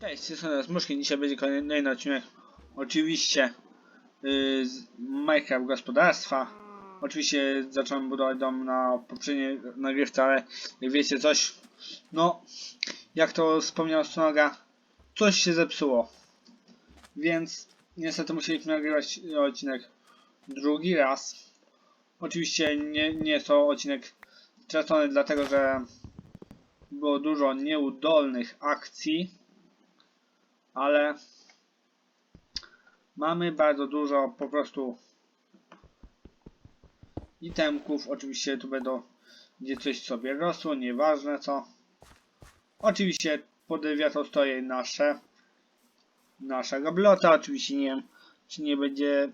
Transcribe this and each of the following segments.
Cześć, jestem teraz Muszkin, dzisiaj będzie kolejny odcinek, oczywiście yy, z Minecraft Gospodarstwa. Oczywiście zacząłem budować dom na poprzedniej nagrywce, ale jak wiecie coś, no jak to wspomniał Stonoga, coś się zepsuło. Więc niestety musieliśmy nagrywać odcinek drugi raz. Oczywiście nie, nie jest to odcinek stracony, dlatego że było dużo nieudolnych akcji ale mamy bardzo dużo po prostu itemków. Oczywiście tu będą gdzie coś sobie rosło, nieważne co. Oczywiście pod wiatą stoi nasze naszego blota. Oczywiście nie wiem, czy nie będzie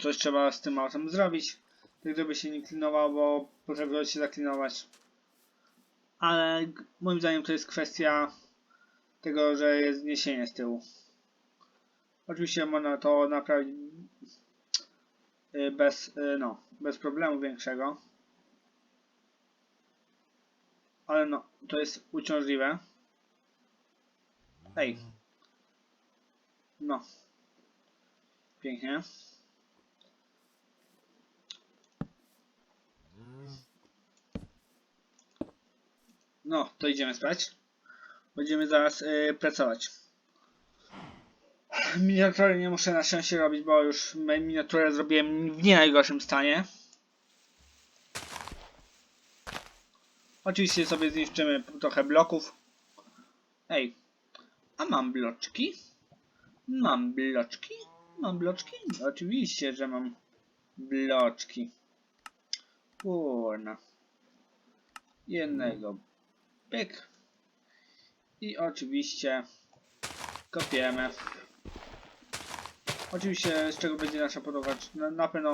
coś trzeba z tym autem zrobić, tak żeby się nie klinował, bo potrafiło się zaklinować. Ale moim zdaniem to jest kwestia tego, że jest zniesienie z tyłu. Oczywiście można to naprawić y, bez, y, no, bez problemu większego. Ale no, to jest uciążliwe. Ej. No. Pięknie. No, to idziemy spać. Będziemy zaraz y, pracować. Miniatury nie muszę na szczęście robić, bo już mi- miniaturę zrobiłem w nie najgorszym stanie. Oczywiście sobie zniszczymy trochę bloków. Ej, a mam bloczki? Mam bloczki? Mam bloczki? Oczywiście, że mam bloczki. Kurna. Jednego. Pyk. I oczywiście kopiemy. Oczywiście z czego będzie nasza podłoga? Na, na pewno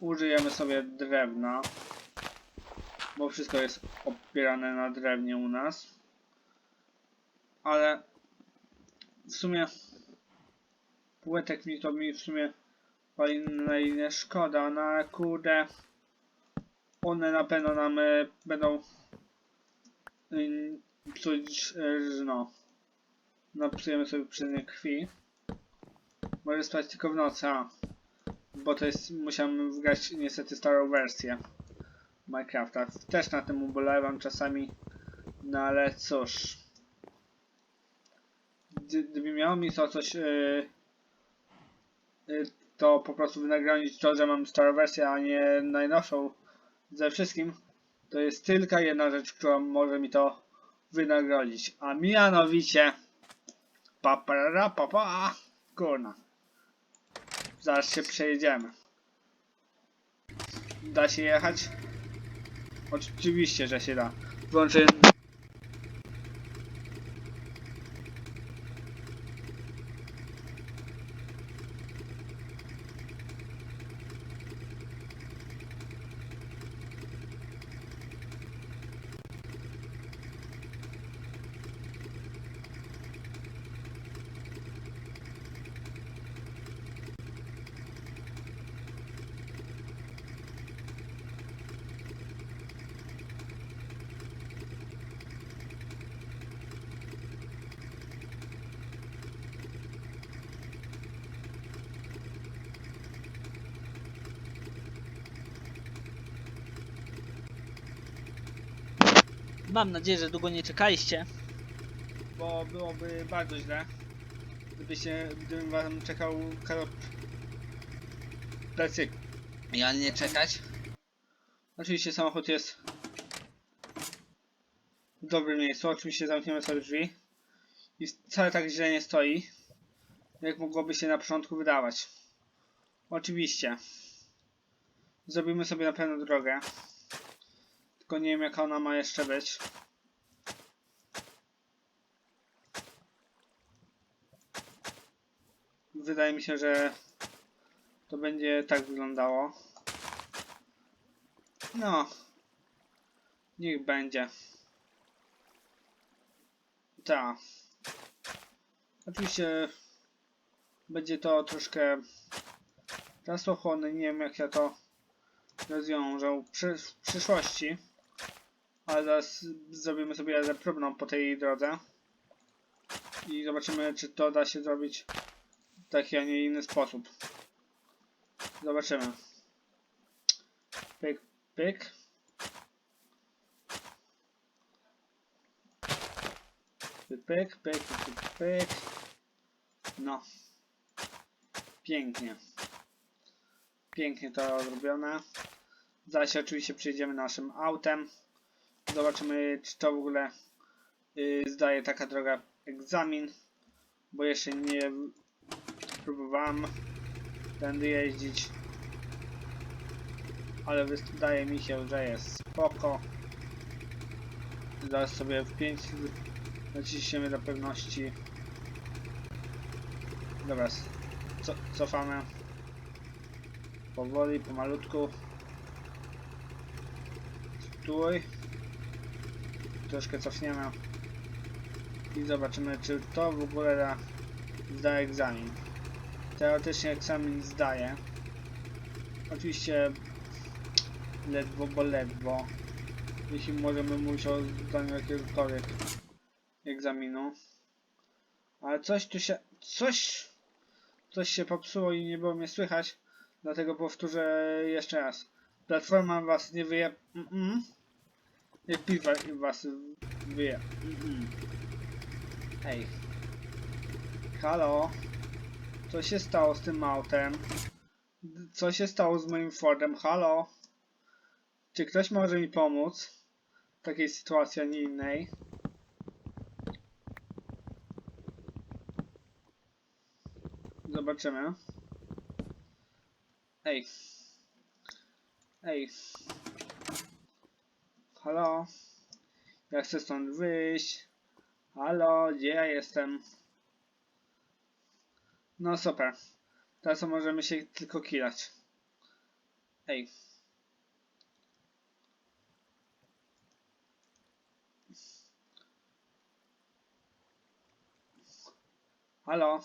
użyjemy sobie drewna. Bo wszystko jest opierane na drewnie u nas. Ale w sumie płytek mi to mi w sumie na ile szkoda, no ale kurde one na pewno nam e, będą y, psuć, e, no, napsujemy sobie przyczyny krwi. Może spać tylko w nocy, a, bo to jest, musiałem wgrać niestety starą wersję Minecrafta. Też na tym ubolewam czasami, no ale cóż. Gdy- Gdyby miało mi to coś, yy, yy, to po prostu wynagrodzić to, że mam starą wersję, a nie najnowszą ze wszystkim, to jest tylko jedna rzecz, która może mi to wynagrodzić, a mianowicie papara papa kurna zaraz się przejedziemy. Da się jechać? oczywiście, że się da. Włączę Mam nadzieję, że długo nie czekaliście. Bo byłoby bardzo źle. Gdybyście, gdybym wam czekał kalop plecy. Ja nie czekać. Oczywiście samochód jest w dobrym miejscu. Oczywiście zamkniemy sobie drzwi. I wcale tak źle nie stoi. Jak mogłoby się na początku wydawać. Oczywiście. Zrobimy sobie na pewno drogę. Tylko nie wiem jaka ona ma jeszcze być. Wydaje mi się, że to będzie tak wyglądało. No. Niech będzie. Tak. Oczywiście będzie to troszkę czasochłonne. Nie wiem jak ja to rozwiążę w przyszłości. Ale zaraz zrobimy sobie próbną po tej drodze. I zobaczymy, czy to da się zrobić w taki, a nie inny sposób. Zobaczymy. Pyk, pyk. Pyk, pyk, pyk, pyk, pyk. No. Pięknie. Pięknie to zrobione. Zaś oczywiście przyjedziemy naszym autem. Zobaczymy, czy to w ogóle y, zdaje taka droga egzamin. Bo jeszcze nie próbowałem tędy jeździć. Ale wydaje mi się, że jest spoko. Zaraz sobie w 5 naciśniemy do pewności. Dobra, co, cofamy. Powoli, pomalutku. Stój. Troszkę cofniemy. I zobaczymy, czy to w ogóle da, zda egzamin. Teoretycznie egzamin zdaje. Oczywiście ledwo, bo ledwo. Jeśli możemy mówić o zdaniu jakiegokolwiek egzaminu. Ale coś tu się... Coś... Coś się popsuło i nie było mnie słychać. Dlatego powtórzę jeszcze raz. Platforma was nie wyje... Mm -mm. Jak piwa was. Mm -mm. Ej. Halo? Co się stało z tym autem? Co się stało z moim Fordem? Halo? Czy ktoś może mi pomóc? W takiej sytuacji, a nie innej. Zobaczymy. Ej. Ej. Halo? Ja chcę stąd wyjść. Halo, gdzie ja jestem? No super. Teraz możemy się tylko kilać. Ej. Halo?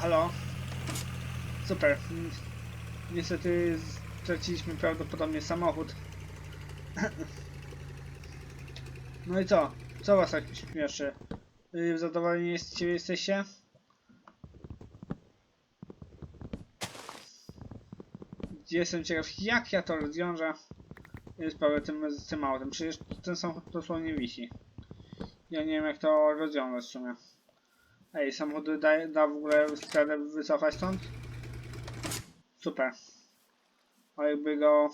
Halo? Super. Niestety straciliśmy prawdopodobnie samochód. No i co? Co was tak śmieszy? Zadowoleni jest, jesteście? Jestem ciekaw, jak ja to rozwiążę. Sprawę tym, z tym autem. Przecież ten samochód dosłownie wisi. Ja nie wiem, jak to rozwiązać w sumie. Ej, samochód da, da w ogóle wycofać stąd? Super. A jakby go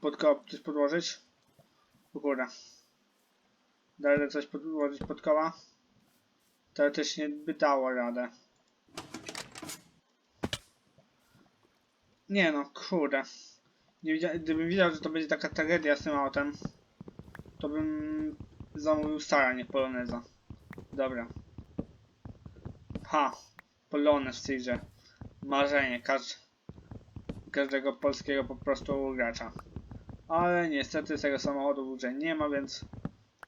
pod koło coś podłożyć? O kurde. Da radę coś podłożyć pod koła? Teoretycznie by dało radę. Nie no, kurde. Nie gdybym wiedział, że to będzie taka tragedia z tym autem, to bym zamówił Stara, nie Poloneza. Dobra. Ha! Polonez w tej. Marzenie każd każdego polskiego po prostu gracza. Ale niestety tego samochodu w grze nie ma, więc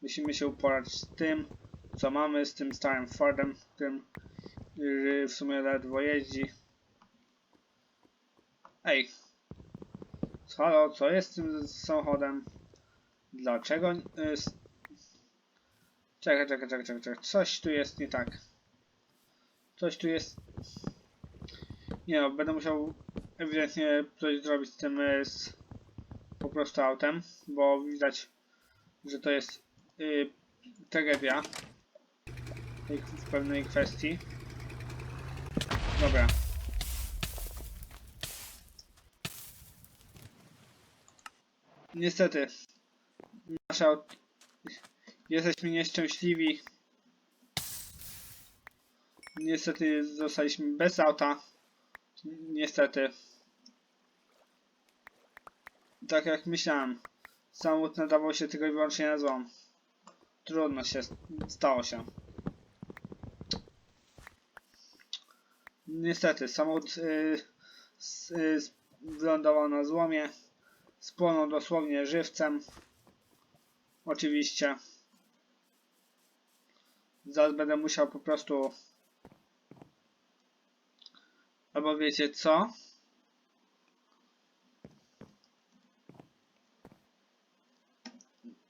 musimy się uporać z tym, co mamy, z tym starym Fordem, którym w sumie ledwo jeździ. Ej! Halo, co jest z tym samochodem? Dlaczego... S- czekaj, czekaj, czekaj, czekaj, czekaj, coś tu jest nie tak. Coś tu jest... Nie no, będę musiał ewidentnie coś zrobić z tym y, z po prostu autem, bo widać, że to jest y, tragedia w pewnej kwestii. Dobra. Niestety, nasze aut... jesteśmy nieszczęśliwi. Niestety zostaliśmy bez auta. Niestety. Tak jak myślałem. Samochód nadawał się tylko i wyłącznie na złom. Trudno się stało się. Niestety, samochód y, s- y, s- wylądował na złomie. Spłonął dosłownie żywcem. Oczywiście. Zaraz będę musiał po prostu Albo wiecie co?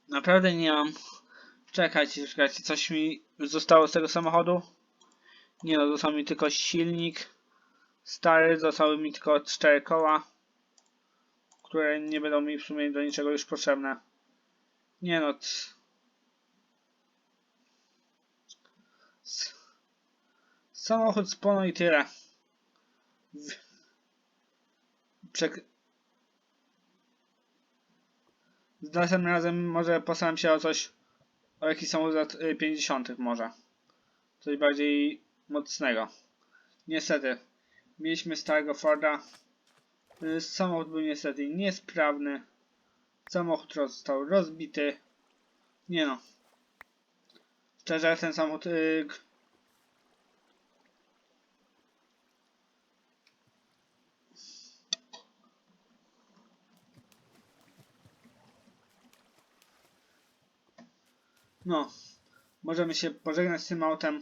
Naprawdę nie mam. Czekajcie, czekajcie, coś mi zostało z tego samochodu? Nie no, został mi tylko silnik. Stary, zostały mi tylko cztery koła. Które nie będą mi w sumie do niczego już potrzebne. Nie no. Samochód z pono i tyle. Przek... Z następnym razem może postaram się o coś, o jakiś samochód lat y, 50. może. Coś bardziej mocnego. Niestety, mieliśmy starego Forda. Y, Samochód był niestety niesprawny. Samochód został rozbity. Nie no. Szczerze, ten samochód... No, możemy się pożegnać z tym autem.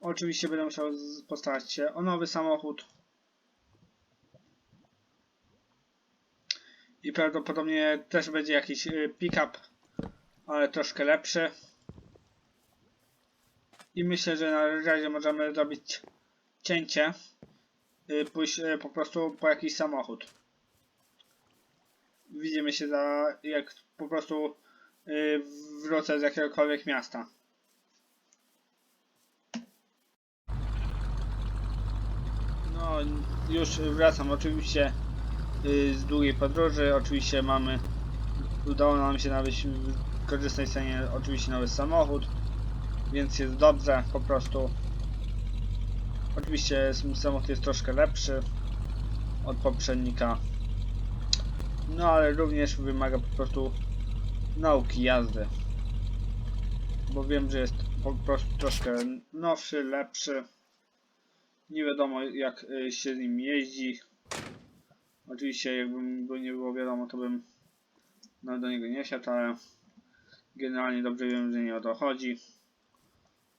Oczywiście będę musiał postarać się o nowy samochód. I prawdopodobnie też będzie jakiś y, pick-up, ale troszkę lepszy. I myślę, że na razie możemy zrobić cięcie. y, Pójść y, po prostu po jakiś samochód. Widzimy się za jak po prostu wrócę z jakiegokolwiek miasta. No, już wracam oczywiście y, z długiej podróży. Oczywiście mamy, udało nam się nabyć w korzystnej cenie oczywiście nowy samochód, więc jest dobrze po prostu. Oczywiście sam- samochód jest troszkę lepszy od poprzednika, no ale również wymaga po prostu nauki jazdy. Bo wiem, że jest po prostu troszkę nowszy, lepszy. Nie wiadomo jak y, się z nim jeździ. Oczywiście jakby go nie było wiadomo, to bym no, do niego nie siadł, ale generalnie dobrze wiem, że nie o to chodzi.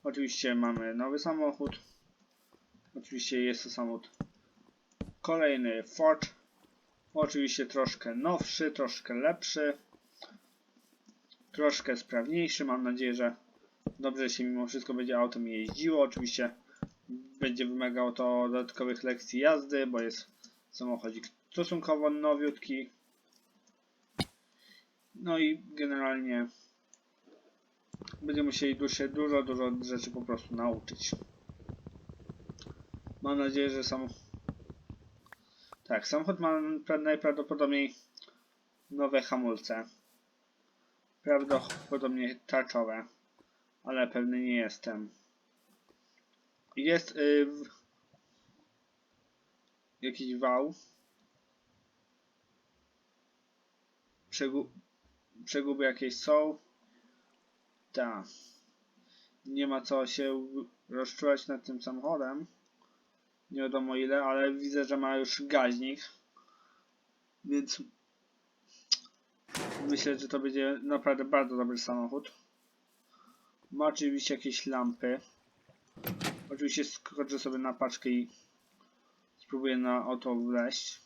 Oczywiście mamy nowy samochód. Oczywiście jest to samochód kolejny Ford. Oczywiście troszkę nowszy, troszkę lepszy. Troszkę sprawniejszy. Mam nadzieję, że dobrze się mimo wszystko będzie autem jeździło. Oczywiście będzie wymagało to dodatkowych lekcji jazdy, bo jest samochodzik stosunkowo nowiutki. No i generalnie będziemy musieli się dużo, dużo rzeczy po prostu nauczyć. Mam nadzieję, że sam... Tak, samochód ma pra- najprawdopodobniej nowe hamulce. Prawdopodobnie tarczowe, ale pewny nie jestem. Jest y, w... jakiś wał. Przegu... Przeguby jakieś są. Tak. Nie ma co się rozczuwać nad tym samochodem. Nie wiadomo ile, ale widzę, że ma już gaźnik. Więc myślę, że to będzie naprawdę bardzo dobry samochód. Ma oczywiście jakieś lampy. Oczywiście skoczę sobie na paczkę i spróbuję na auto wleźć.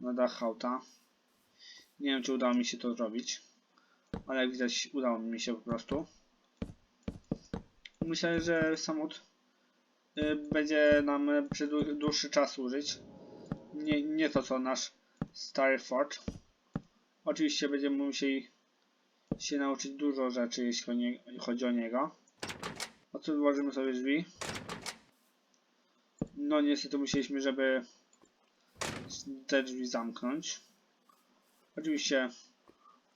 Na dach auta. Nie wiem, czy udało mi się to zrobić. Ale jak widać, udało mi się po prostu. Myślę, że samochód y, będzie nam przez dłu- dłuższy czas służyć. Nie, nie to co nasz stary Ford. Oczywiście będziemy musieli się nauczyć dużo rzeczy, jeśli chodzi o niego. Otworzymy sobie drzwi. No niestety musieliśmy, żeby te drzwi zamknąć. Oczywiście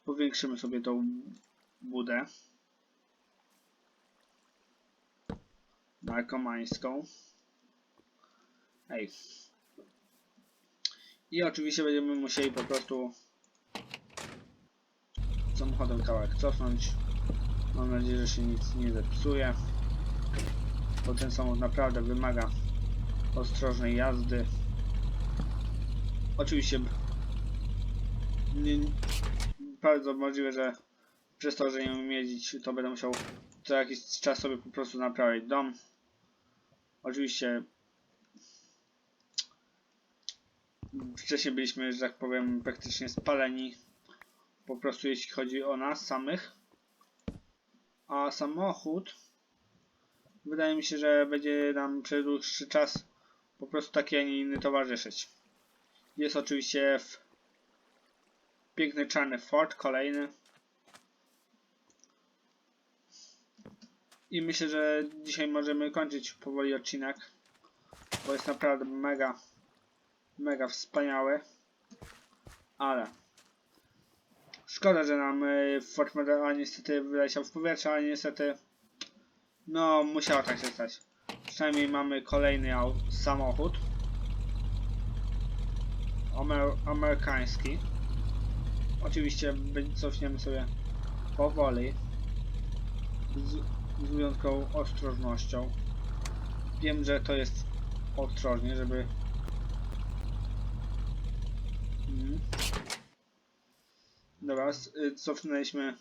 powiększymy sobie tą budę. Narkomańską. Ej. I oczywiście będziemy musieli po prostu samochodem kawałek cofnąć. Mam nadzieję, że się nic nie zepsuje. Bo ten samochód naprawdę wymaga ostrożnej jazdy. Oczywiście nie, bardzo możliwe, że przez to, że nie umiem jeździć, to będę musiał co jakiś czas sobie po prostu naprawiać dom. Oczywiście wcześniej byliśmy, że tak powiem, praktycznie spaleni Po prostu jeśli chodzi o nas samych. A samochód wydaje mi się, że będzie nam przez dłuższy czas po prostu taki, a nie inny towarzyszyć. Jest oczywiście w piękny czarny Ford, kolejny. I myślę, że dzisiaj możemy kończyć powoli odcinek, bo jest naprawdę mega, mega wspaniały. Ale szkoda, że nam y, Ford Model niestety wyleciał w powietrze, ale niestety no musiało tak się stać. Przynajmniej mamy kolejny samochód. Amer amerykański. Oczywiście cofniemy sobie powoli. Z, z wyjątkową ostrożnością. Wiem, że to jest ostrożnie, żeby... S- y, cofnęliśmy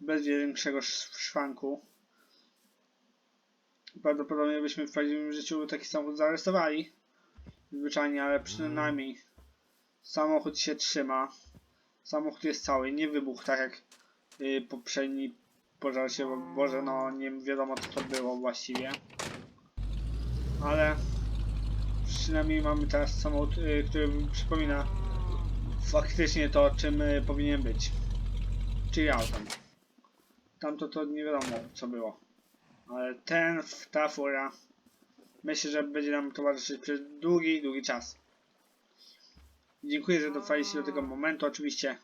bez większego sz- szwanku. Prawdopodobnie byśmy w prawdziwym życiu taki samochód zaaresztowali. Zwyczajnie, ale przynajmniej samochód się trzyma. Samochód jest cały, nie wybuchł tak jak y, poprzedni pożar się, bo Boże, no nie wiadomo co to było właściwie. Ale przynajmniej mamy teraz samochód, y, który przypomina faktycznie to, czym y, powinien być. Czyli autem. Tamto to nie wiadomo co było. Ale ten, ta fura, myślę, że będzie nam towarzyszyć przez długi, długi czas. Dziękuję, że dotrwaliście do tego momentu. Oczywiście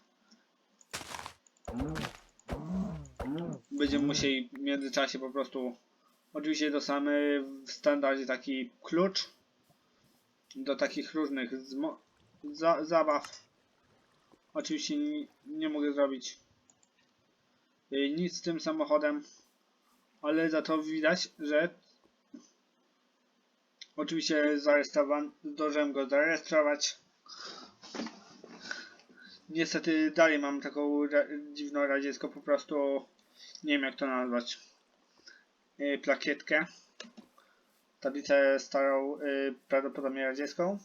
będziemy musieli w międzyczasie po prostu oczywiście dostamy w standardzie taki klucz do takich różnych zabaw. Oczywiście nie, mogę zrobić y, nic z tym samochodem, ale za to widać, że oczywiście zarejestrowan- zdążyłem go zarejestrować. Niestety dalej mam taką dziwną radziecką po prostu nie wiem jak to nazwać yy, plakietkę tablicę starą yy, prawdopodobnie radziecką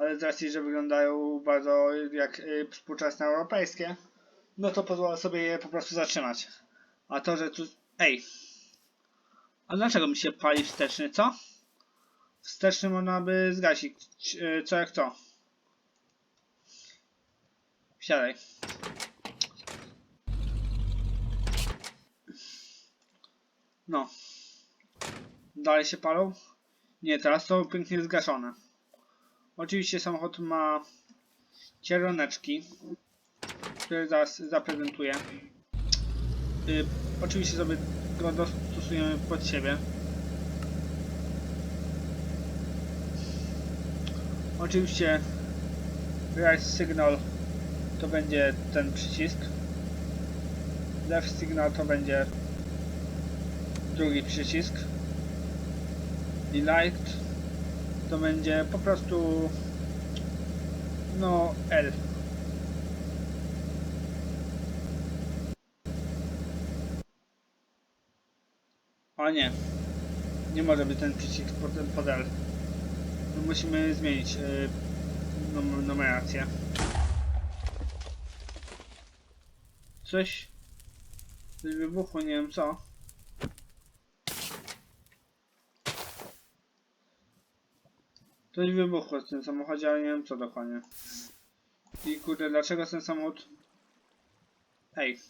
ale z racji, że wyglądają bardzo jak yy, współczesne europejskie no to pozwolę sobie je po prostu zatrzymać a to, że tu ej a dlaczego mi się pali wsteczny, co? Wsteczny można by zgasić yy, co jak co Wsiadaj. No. Dalej się palą? Nie, teraz to pięknie zgaszone. Oczywiście samochód ma cieroneczki, które zaraz zaprezentuję. Y, oczywiście sobie go dostosujemy pod siebie. Oczywiście right signal to będzie ten przycisk. Left signal to będzie drugi przycisk. I light to będzie po prostu no L. A nie. Nie może być ten przycisk pod, pod L. No musimy zmienić yy, num numerację. Coś coś wybuchło, nie wiem co. Coś wybuchło w tym samochodzie, ale nie wiem co dokładnie. I kurde, dlaczego ten samochód... Ej.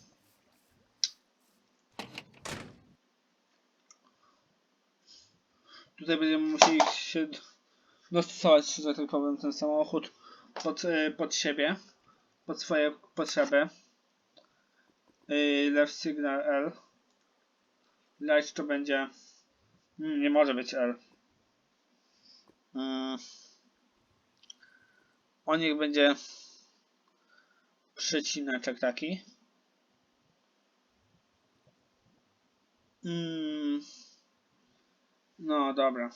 Tutaj będziemy musieli się dostosować, że tak powiem, ten samochód pod, e, pod siebie, pod swoje potrzeby. Yy, left signal L. Light to będzie. Hmm, nie może być L. Yy. O niech będzie przecineczek taki. Mm. No dobra.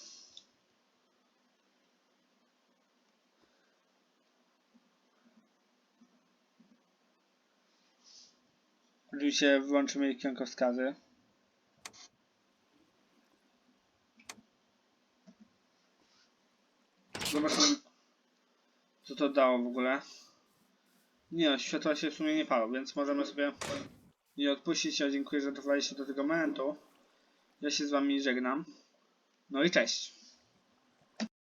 Oczywiście włączymy kierunkowskazy. Zobaczymy co to dało w ogóle. Nie no, światła się w sumie nie palą, więc możemy sobie je odpuścić. Ja dziękuję, że dotrwaliście do tego momentu. Ja się z wami żegnam. No i cześć.